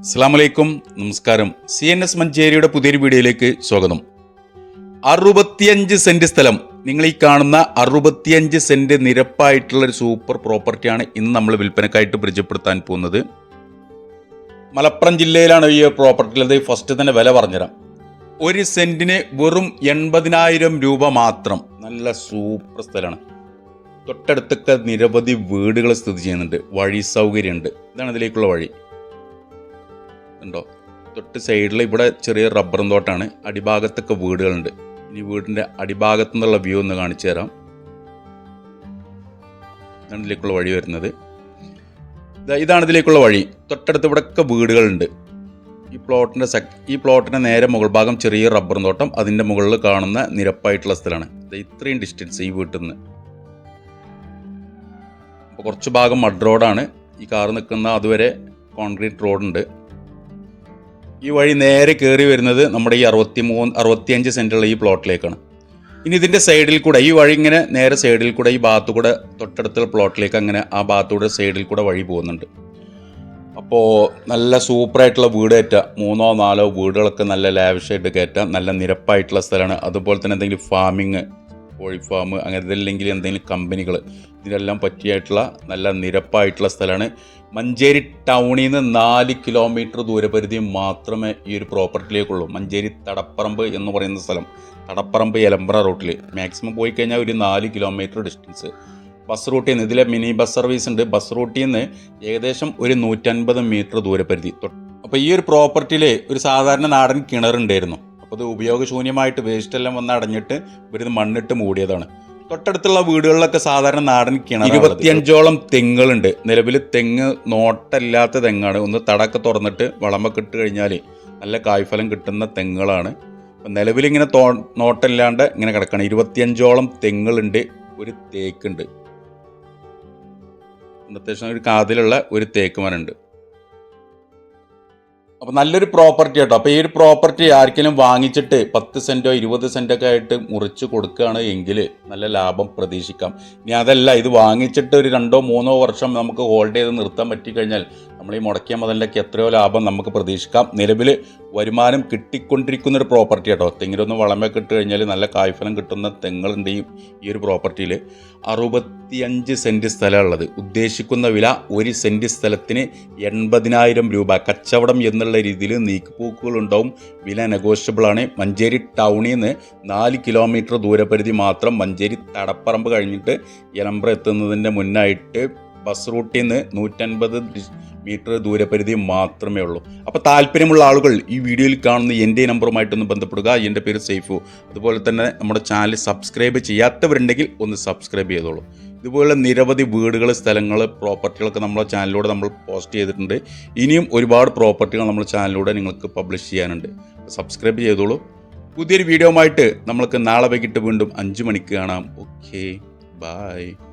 അസ്സാമലൈക്കും നമസ്കാരം. C N S മഞ്ചേരിയുടെ പുതിയൊരു വീഡിയോയിലേക്ക് സ്വാഗതം. അറുപത്തിയഞ്ച് സെന്റ് സ്ഥലം. നിങ്ങൾ ഈ കാണുന്ന അറുപത്തിയഞ്ച് സെന്റ് നിരപ്പായിട്ടുള്ള ഒരു സൂപ്പർ പ്രോപ്പർട്ടിയാണ് ഇന്ന് നമ്മൾ വിൽപ്പനക്കായിട്ട് പരിചയപ്പെടുത്താൻ പോകുന്നത്. മലപ്പുറം ജില്ലയിലാണ് ഈ പ്രോപ്പർട്ടി അത് ഫസ്റ്റ് തന്നെ വില പറഞ്ഞുതരാം. ഒരു സെന്റിന് വെറും എൺപതിനായിരം രൂപ മാത്രം. നല്ല സൂപ്പർ സ്ഥലമാണ്. തൊട്ടടുത്തൊക്കെ നിരവധി വീടുകൾ സ്ഥിതി ചെയ്യുന്നുണ്ട്. വഴി സൗകര്യമുണ്ട്. ഇതാണ് ഇതിലേക്കുള്ള വഴി. ഉണ്ടോ? തൊട്ട് സൈഡിൽ ഇവിടെ ചെറിയ റബ്ബറും തോട്ടാണ്. അടിഭാഗത്തൊക്കെ വീടുകളുണ്ട്. ഇനി വീടിന്റെ അടിഭാഗത്തു നിന്നുള്ള വ്യൂ ഒന്ന് കാണിച്ചു തരാം. ഇതാണ് ഇതിലേക്കുള്ള വഴി വരുന്നത്. ഇതാണ് ഇതിലേക്കുള്ള വഴി. തൊട്ടടുത്ത് ഇവിടെയൊക്കെ വീടുകളുണ്ട്. ഈ പ്ലോട്ടിന്റെ സെക് ഈ പ്ലോട്ടിന്റെ നേരെ മുകൾ ഭാഗം ചെറിയ റബ്ബർ തോട്ടം. അതിന്റെ മുകളിൽ കാണുന്ന നിരപ്പായിട്ടുള്ള സ്ഥലമാണ്. ഇത്രയും ഡിസ്റ്റൻസ് ഈ വീട്ടിൽ നിന്ന് അപ്പോൾ കുറച്ച് ഭാഗം മഡ് റോഡാണ്. ഈ കാർ നിൽക്കുന്ന അതുവരെ കോൺക്രീറ്റ് റോഡുണ്ട് ഈ വഴി നേരെ കയറി വരുന്നത് നമ്മുടെ ഈ അറുപത്തി മൂന്ന് അറുപത്തിയഞ്ച് സെന്റുള്ള ഈ പ്ലോട്ടിലേക്കാണ് ഇനി ഇതിന്റെ സൈഡിൽ കൂടെ ഈ വഴി ഇങ്ങനെ നേരെ സൈഡിൽ കൂടെ ഈ ഭാഗത്തു കൂടെ തൊട്ടടുത്തുള്ള പ്ലോട്ടിലേക്ക് അങ്ങനെ ആ ഭാഗത്തൂടെ സൈഡിൽ കൂടെ വഴി പോകുന്നുണ്ട്. അപ്പോൾ നല്ല സൂപ്പറായിട്ടുള്ള വീട് കയറ്റാം. മൂന്നോ നാലോ വീടുകളൊക്കെ നല്ല ലാവിഷായിട്ട് കയറ്റാം. നല്ല നിരപ്പായിട്ടുള്ള സ്ഥലമാണ്. അതുപോലെ തന്നെ എന്തെങ്കിലും ഫാമിങ് കോഴി ഫാം അങ്ങനത്തെ അല്ലെങ്കിൽ എന്തെങ്കിലും കമ്പനികൾ. ഇതിനെല്ലാം പറ്റിയായിട്ടുള്ള നല്ല നിരപ്പായിട്ടുള്ള സ്ഥലമാണ്. മഞ്ചേരി ടൗണിൽ നിന്ന് നാല് കിലോമീറ്റർ ദൂരപരിധി മാത്രമേ ഈ ഒരു പ്രോപ്പർട്ടിയിലേക്കുള്ളൂ. മഞ്ചേരി തടപ്പറമ്പ് എന്ന് പറയുന്ന സ്ഥലം. തടപ്പറമ്പ് എലമ്പ്ര റൂട്ടിൽ മാക്സിമം പോയി കഴിഞ്ഞാൽ ഒരു നാല് കിലോമീറ്റർ ഡിസ്റ്റൻസ്. ബസ് റൂട്ടിൽ നിന്ന് ഇതിലെ മിനി ബസ് സർവീസ് ഉണ്ട്. ബസ് റൂട്ടിൽ നിന്ന് ഏകദേശം ഒരു നൂറ്റൻപത് മീറ്റർ ദൂരപരിധി. അപ്പോൾ ഈ ഒരു പ്രോപ്പർട്ടിയിൽ ഒരു സാധാരണ നാടൻ കിണറുണ്ടായിരുന്നു. അപ്പോൾ ഇത് ഉപയോഗശൂന്യമായിട്ട് വേസ്റ്റ് എല്ലാം വന്ന് അടഞ്ഞിട്ട് ഇവരിത് മണ്ണിട്ട് മൂടിയതാണ്. തൊട്ടടുത്തുള്ള വീടുകളിലൊക്കെ സാധാരണ നാടൻ കിണർ ഇരുപത്തിയഞ്ചോളം തെങ്ങുകളുണ്ട്. നിലവിൽ തെങ്ങ് നോട്ടല്ലാത്ത തെങ്ങാണ്. ഒന്ന് തടക്കെ തുറന്നിട്ട് വളമൊക്കെ ഇട്ട് കഴിഞ്ഞാൽ നല്ല കായ്ഫലം കിട്ടുന്ന തെങ്ങുകളാണ്. അപ്പം നിലവിലിങ്ങനെ തോ നോട്ടല്ലാണ്ട് ഇങ്ങനെ കിടക്കണം. ഇരുപത്തിയഞ്ചോളം തെങ്ങുകളുണ്ട് ഒരു തേക്കുണ്ട്. അത്യാവശ്യം ഒരു കാതിലുള്ള ഒരു തേക്ക് മരമുണ്ട് അപ്പോൾ നല്ലൊരു പ്രോപ്പർട്ടി കേട്ടോ അപ്പോൾ ഈ ഒരു പ്രോപ്പർട്ടി ആർക്കെങ്കിലും വാങ്ങിച്ചിട്ട് പത്ത് സെന്റോ ഇരുപത് സെന്റോ ഒക്കെ ആയിട്ട് മുറിച്ച് കൊടുക്കുകയാണ് എങ്കിൽ നല്ല ലാഭം പ്രതീക്ഷിക്കാം. ഇനി അതല്ല ഇത് വാങ്ങിച്ചിട്ട് ഒരു രണ്ടോ മൂന്നോ വർഷം നമുക്ക് ഹോൾഡ് ചെയ്ത് നിർത്താൻ പറ്റിക്കഴിഞ്ഞാൽ നമ്മൾ ഈ മുടക്കിയ മുതലിലേക്ക് എത്രയോ ലാഭം നമുക്ക് പ്രതീക്ഷിക്കാം. നിലവിൽ വരുമാനം കിട്ടിക്കൊണ്ടിരിക്കുന്ന ഒരു പ്രോപ്പർട്ടി കേട്ടോ തെങ്ങിലൊന്ന് വളമൊക്കെ ഇട്ട് കഴിഞ്ഞാൽ നല്ല കായ്ഫലം കിട്ടുന്ന തെങ്ങളുണ്ട് ഈ ഒരു പ്രോപ്പർട്ടിയിൽ അറുപത്തിയഞ്ച് സെന്റ് സ്ഥലമുള്ളത് ഉദ്ദേശിക്കുന്ന വില ഒരു സെന്റ് സ്ഥലത്തിന് എൺപതിനായിരം രൂപ. കച്ചവടം എന്നുള്ള രീതിയിൽ നീക്കുപോക്കുകളുണ്ടാവും വില നെഗോഷ്യബിളാണ് മഞ്ചേരി ടൗണിൽ നിന്ന് നാല് കിലോമീറ്റർ ദൂരപരിധി മാത്രം മഞ്ചേരി തടപ്പറമ്പ് കഴിഞ്ഞിട്ട് എലമ്പ്ര എത്തുന്നതിന്റെ മുന്നായിട്ട് ബസ് റൂട്ടിൽ നിന്ന് നൂറ്റൻപത് മീറ്റർ ദൂരപരിധി മാത്രമേ ഉള്ളൂ. അപ്പോൾ താല്പര്യമുള്ള ആളുകൾ ഈ വീഡിയോയിൽ കാണുന്ന എന്റെ നമ്പറുമായിട്ടൊന്ന് ബന്ധപ്പെടുക. എന്റെ പേര് സേഫു അതുപോലെ തന്നെ നമ്മുടെ ചാനൽ സബ്സ്ക്രൈബ് ചെയ്യാത്തവരുണ്ടെങ്കിൽ ഒന്ന് സബ്സ്ക്രൈബ് ചെയ്തോളൂ. ഇതുപോലെ നിരവധി വീടുകൾ സ്ഥലങ്ങൾ പ്രോപ്പർട്ടികളൊക്കെ നമ്മളെ ചാനലിലൂടെ നമ്മൾ പോസ്റ്റ് ചെയ്തിട്ടുണ്ട്. ഇനിയും ഒരുപാട് പ്രോപ്പർട്ടികൾ നമ്മുടെ ചാനലിലൂടെ നിങ്ങൾക്ക് പബ്ലിഷ് ചെയ്യാനുണ്ട്. സബ്സ്ക്രൈബ് ചെയ്തോളൂ. പുതിയൊരു വീഡിയോ ആയിട്ട് നമ്മൾക്ക് നാളെ വൈകിട്ട് വീണ്ടും അഞ്ച് മണിക്ക് കാണാം. Okay bye